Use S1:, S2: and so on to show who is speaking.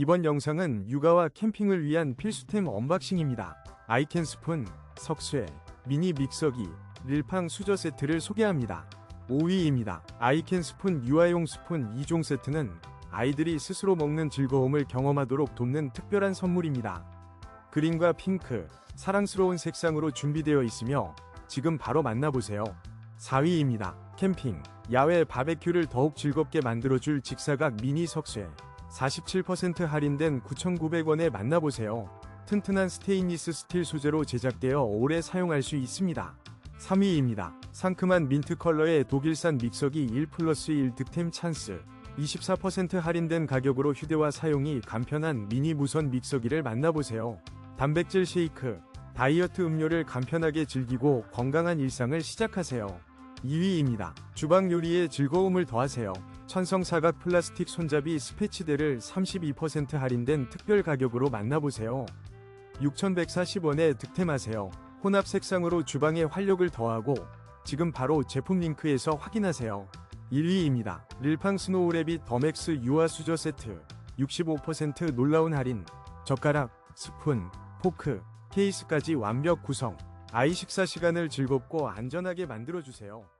S1: 이번 영상은 육아와 캠핑을 위한 필수템 언박싱입니다. 아이캔 스푼, 석쇠, 미니 믹서기, 릴팡 수저 세트를 소개합니다. 5위입니다. 아이캔 스푼 유아용 스푼 2종 세트는 아이들이 스스로 먹는 즐거움을 경험하도록 돕는 특별한 선물입니다. 그린과 핑크, 사랑스러운 색상으로 준비되어 있으며 지금 바로 만나보세요. 4위입니다. 캠핑, 야외 바베큐를 더욱 즐겁게 만들어줄 직사각 미니 석쇠. 47% 할인된 9,900원에 만나보세요. 튼튼한 스테인리스 스틸 소재로 제작되어 오래 사용할 수 있습니다. 3위입니다. 상큼한 민트 컬러의 독일산 믹서기 1 플러스 1 득템 찬스. 24% 할인된 가격으로 휴대와 사용이 간편한 미니 무선 믹서기를 만나보세요. 단백질 쉐이크, 다이어트 음료를 간편하게 즐기고 건강한 일상을 시작하세요. 2위입니다. 주방 요리에 즐거움을 더하세요. 천성 사각 플라스틱 손잡이 스패치대를 32% 할인된 특별 가격으로 만나보세요. 6,140원에 득템하세요. 혼합 색상으로 주방에 활력을 더하고 지금 바로 제품 링크에서 확인하세요. 1위입니다. 릴팡 스노우래빗 더맥스 유아 수저 세트 65% 놀라운 할인 젓가락, 스푼, 포크, 케이스까지 완벽 구성 아이 식사 시간을 즐겁고 안전하게 만들어주세요.